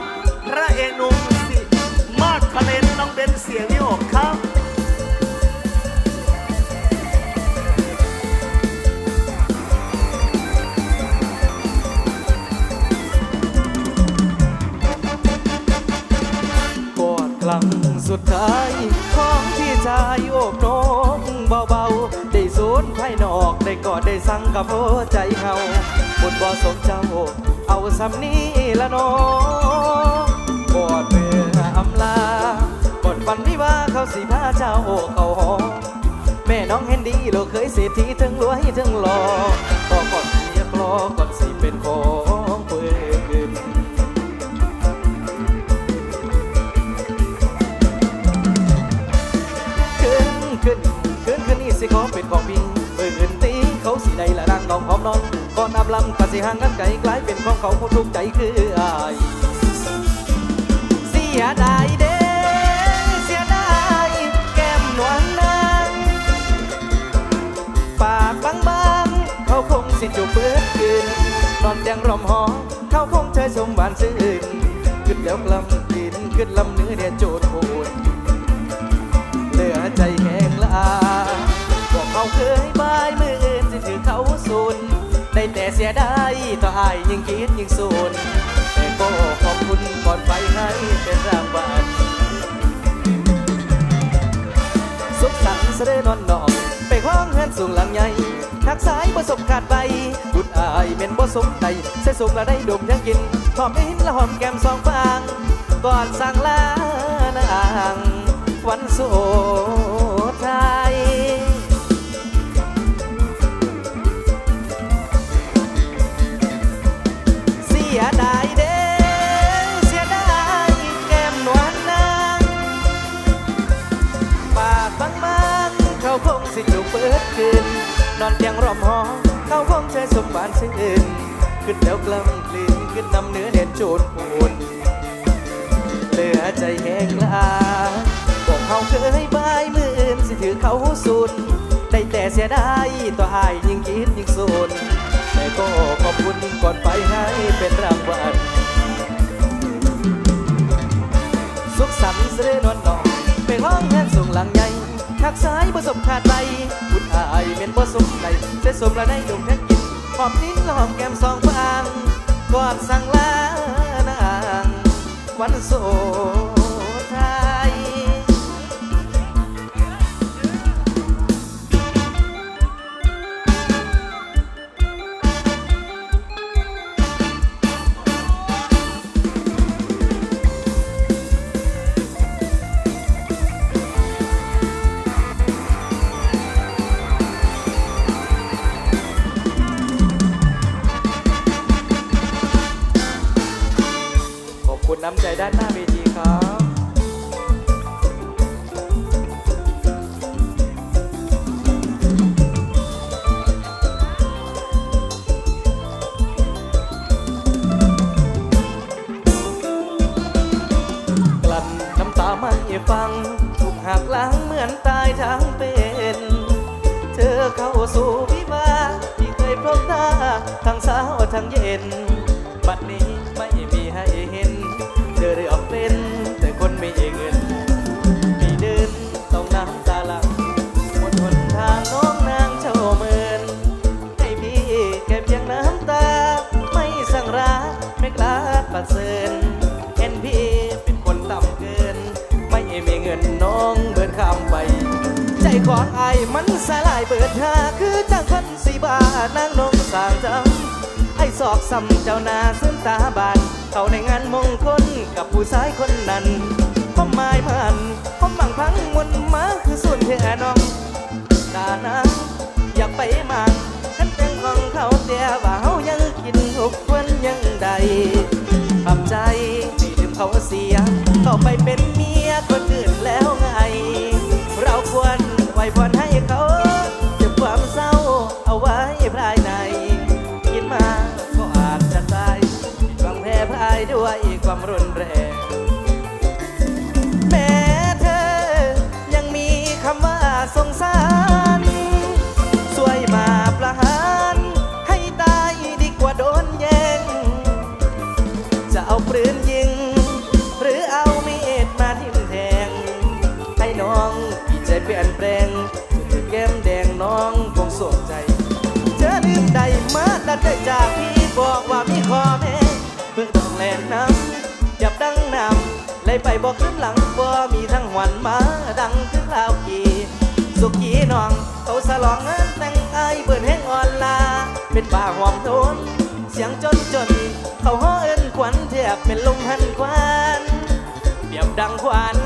ับพระเอกหนุ่มสิมาดคเลนน้องเบนเสียงโยกครับกอดครั้งสุดท้ายของพี่ชายโอบน้องเบาๆ ได้สูนภายนอกได้กอดได้สั่งกับหัวใจเฮาบนบ่สมเจ้า เอาสำนี้ละน้อง สิพาเจ้าเข้าหอแม่น้องเห็นดีเราเคยเศรษฐีถึงรวยถึงหล่อก็ก่อนเรียกรอก่อนสิเป็นของเพื่อนขึ้นขึ้นขึ้นขึ้นนี่สิขอเป็นของพี่เปิดอื่นตีเขาสิได้ละรังน้องพร้อมนอนก่อนนับลำก็สิห่างกันไกลกลายเป็นของเขาผู้ทุกข์ใจคืออายเสียดายเด้ บานซื่นขึ้นแล้วกลำดินขึ้นลำเนื้อเนี่ยโจดโหดเหลือใจแห้งลาบอกเขาเคยบายมืออื่นสิถือเขาสูนได้แต่เสียดายต่ออายยิ่งคิดยิ่งสูนแต่ก็ขอบคุณก่อนไปให้เป็นรางวัลสุขสันต์เสด็จนอนนองไปห้องเฮือนสูงหลังใหญ่ทักสายประสบขาดไปบุดอายเป็นบ่สมใจใส่สุกและได้ดมยังกินหอมอินและหอมแก้มสองฟางก่อนสั่งลานางวันสุดท้ายเสียดายเด้เสียดายแก้มนวลนางปากบางๆเขาคงสิอยู่เปิดคืนนอนเตียงรอมห้อง เขาคงใช้สมบัติสิ่นขึ้นแล้วกล้ำกลิ่นขึ้นนำเนื้อเด่นโจนปูนเหลือใจแห้งลาบอกเขาเคยบายมืออื่นสิถือเขาสุนได้แต่เสียดายตัวอายยิ่งคิดยิ่งสุนแต่ก็ขอบคุณก่อนไปให้เป็นรางวัลสุขสันต์เสด็จนวลนองไปห้องแทนส่งหลังใหญ่ทักสายประสบขาดไปบุญอายเป็นบ่สมใจเสสมละได้ดมแทนกิน หอมนิ้นและหอมแก้มสองฟางกอดสั่งลานางวันสุ น้ำใจด้านหน้าเวทีครับกลั้นน้ำตาไม่ฟังถูกหักหลังเหมือนตายทั้งเป็น เธอเข้าสู่วิวาที่เคยพบตาทั้งเช้าทั้งเย็น ของไอ้มันสลายเบิดหาคือจังคนสีบานางนงสางจำไอ้ศอกซ้ำเจ้านาซึมตาบานเขาในงานมงคลกับผู้ชายคนนั้นผมหมายมันผมบังพังมนมาคือส่วนแค่น้องดานะอยากไปมังขันแต่งของเขาแต่ว่าเขายังกินทุกวันยังใดทำใจที่ลืมเขาเสีย เข้าไปเป็นมี เอาปืนยิง หรือเอามีดมาทิ่มแทง ให้น้องใจเปลี่ยนแปลงถึอแก้มแดงน้องคงสนใจเธอลืมใดมาดัดได้จากพี่บอกว่ามีคอแม่เพิ่งต้องแลนน้ำหยับดังน้ำเลยไปบอกขึ้นหลังบ่มีทั้งหวันมาดังขึ้นลาวกีสุกี้น้องเขาสลองงานแต่งไอเบิดแห้งอ่อนลา เป็นป่าหอมโทนเสียงจนจน เขาห้อเอิน ขวัญแทบเป็นลมหันควันเปรียบดังควัน